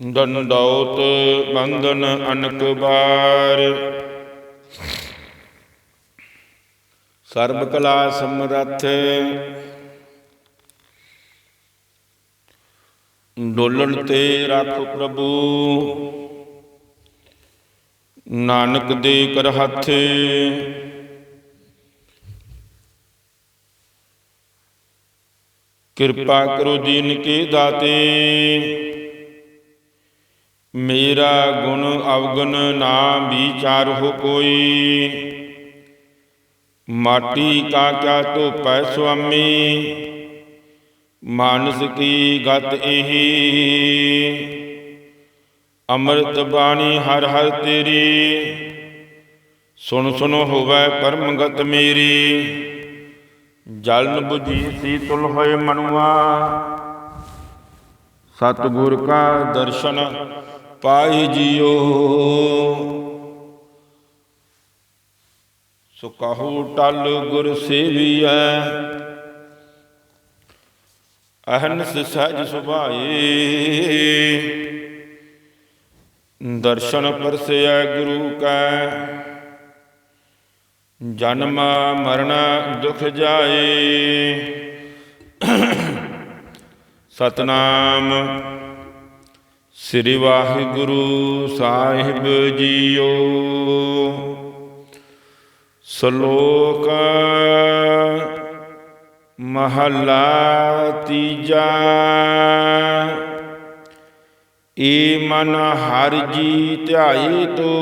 ਦੰਡੌਤ ਬੰਧਨ ਅਨਕ ਬਾਰ ਸਰਬ ਕਲਾ ਸਮਰੱਥ ਡੋਲਣ ਤੇ ਰੱਖ ਪ੍ਰਭੂ ਨਾਨਕ ਦੇ ਕਰ ਹੱਥ ਕਿਰਪਾ ਕਰੋ ਦੀਨ ਕੇ ਦਾਤੇ ਮੇਰਾ ਗੁਣ ਅਵਗੁਣ ਨਾ ਵਿਚਾਰ ਹੋ ਕੋਈ। ਮਾਟੀ ਕਾ ਕਿਆ ਧੋਪੈ ਸੁਆਮੀ? ਮਾਨਸ ਕੀ ਗਤ ਇਹੀ? ਅੰਮ੍ਰਿਤ ਬਾਣੀ ਹਰ ਹਰ ਤੇਰੀ। ਸੁਣ ਸੁਣ ਹੋਵੇ ਪਰਮ ਮੇਰੀ। ਜਲਨ 부ਜੀ ਸੀਤਲ ਹੋਏ ਮਨੁਆ। ਸਤਿਗੁਰ ਕਾ ਦਰਸ਼ਨ ਪਾਈ ਜਿਓ ਸੋ ਕਹੂ ਟਲ ਗੁਰ ਸੇਵੀਐ। ਅਹਨਸ ਸਹਿਜ ਸੁਭਾਏ। ਦਰਸ਼ਨ ਪਰਸੈ ਗੁਰੂ ਕੈ। ਜਨਮ ਮਰਨ ਦੁਖ ਜਾਏ। ਸਤਨਾਮ। ਸ੍ਰੀ ਵਾਹਿਗੁਰੂ ਸਾਹਿਬ ਜੀਓ। ਸ਼ਲੋਕ ਮਹਲਾ ਤੀਜਾ। ਏ ਮਨ ਹਰ ਜੀ ਧਿਆਏ ਤੋ,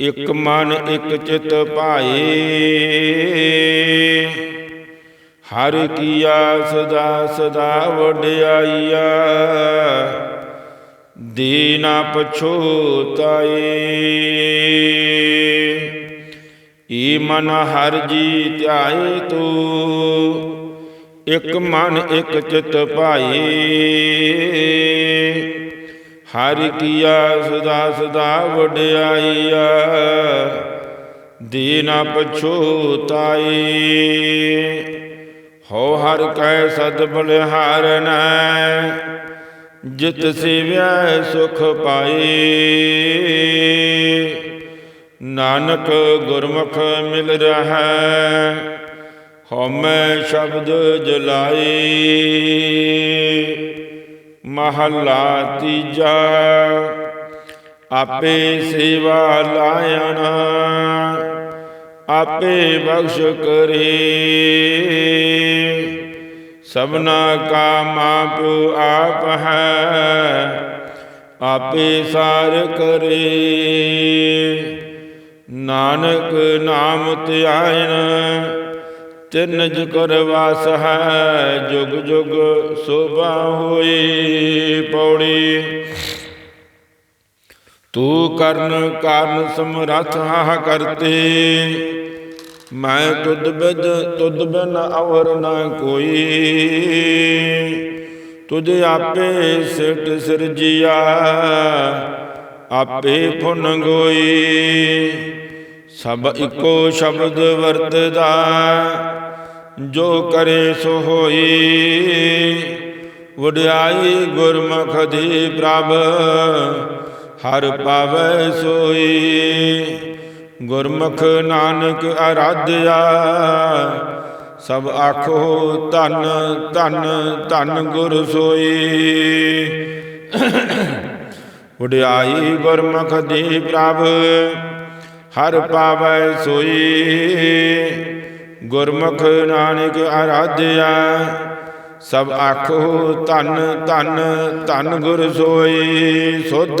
ਇਕ ਮਨ ਇਕ ਚਿਤ ਭਾਏ। ਹਰ ਕੀਆ ਸਦਾ ਸਦਾ ਵਡਿਆਈਆ। ਦੀਨਾ ਪਛੋਤਾਏ ਈ ਮਨ ਹਰ ਜੀ ਧਿਆਏ ਤੋ, ਇਕ ਮਨ ਇਕ ਚਿਤ ਭਾਏ। ਹਰ ਕੀਆ ਸਦਾ ਸਦਾ ਵਡਿਆਈਆ। ਦੀਨਾ ਪਛੋਤਾਏ ਹੋ ਹਰ ਕੈ ਸਦ ਬਲਿਹਾਰਨੈ ਜਿਤ ਸੇਵਿਆ ਸੁਖ ਪਾਏ ਨਾਨਕ ਗੁਰਮੁਖ ਮਿਲ ਰਹਾ, ਹਉਮੈ ਸ਼ਬਦ ਜਲਾਈ। ਮਹਲਾ ਤੀਜਾ, ਆਪੇ ਸੇਵਾ ਲਾਇਣ, ਆਪੇ ਬਖਸ਼ ਕਰੇ। ਸਭਨਾ ਕਾ ਮਾਪਿਓ ਆਪ ਹੈ, ਆਪੇ ਸਾਰ ਕਰੇ। ਨਾਨਕ ਨਾਮ ਧਿਆਇਨ ਤਿੰਨ ਜੁਗਰ ਵਾਸ ਹੈ, ਜੁਗ ਜੁਗ ਸੋਭਾ ਹੋਈ ਪੌੜੀ। ਤੂੰ ਕਰਨ ਕਾਰਨ ਸਮਰੱਥ ਹਾਂ ਕਰਤੇ ਮੈਂ ਤੁਧ ਬਿਦ ਤੁਧ ਬਿਨ ਅਵਰ ਨਾ ਕੋਈ। ਤੁਝ ਆਪੇ ਸਿਟ ਸਿਰਜਿਆ, ਆਪੇ ਫੁਨ ਗੋਈ। ਸਭ ਇੱਕੋ ਸ਼ਬਦ ਵਰਤਦਾ, ਜੋ ਕਰੇ ਸੋ ਹੋਈ। ਵਡਿਆਈ ਗੁਰਮੁਖ ਦੀ ਪ੍ਰਭ, ਹਰ ਪਾਵੈ ਸੋਈ। ਗੁਰਮੁਖ ਨਾਨਕ ਆਰਾਧਿਆ ਸਭ ਆਖੋ ਧੰਨ ਧੰਨ ਧੰਨ ਗੁਰ ਸੋਈ। ਵਡਿਆਈ ਗੁਰਮੁਖ ਦੀ ਪ੍ਰਭ, ਹਰ ਪਾਵੈ ਸੋਈ। ਗੁਰਮੁਖ ਨਾਨਕ ਆਰਾਧਿਆ ਸਭ ਆਖੋ ਧੰਨ ਧੰਨ ਧੰਨ ਗੁਰ ਸੋਈ। ਸੁਧ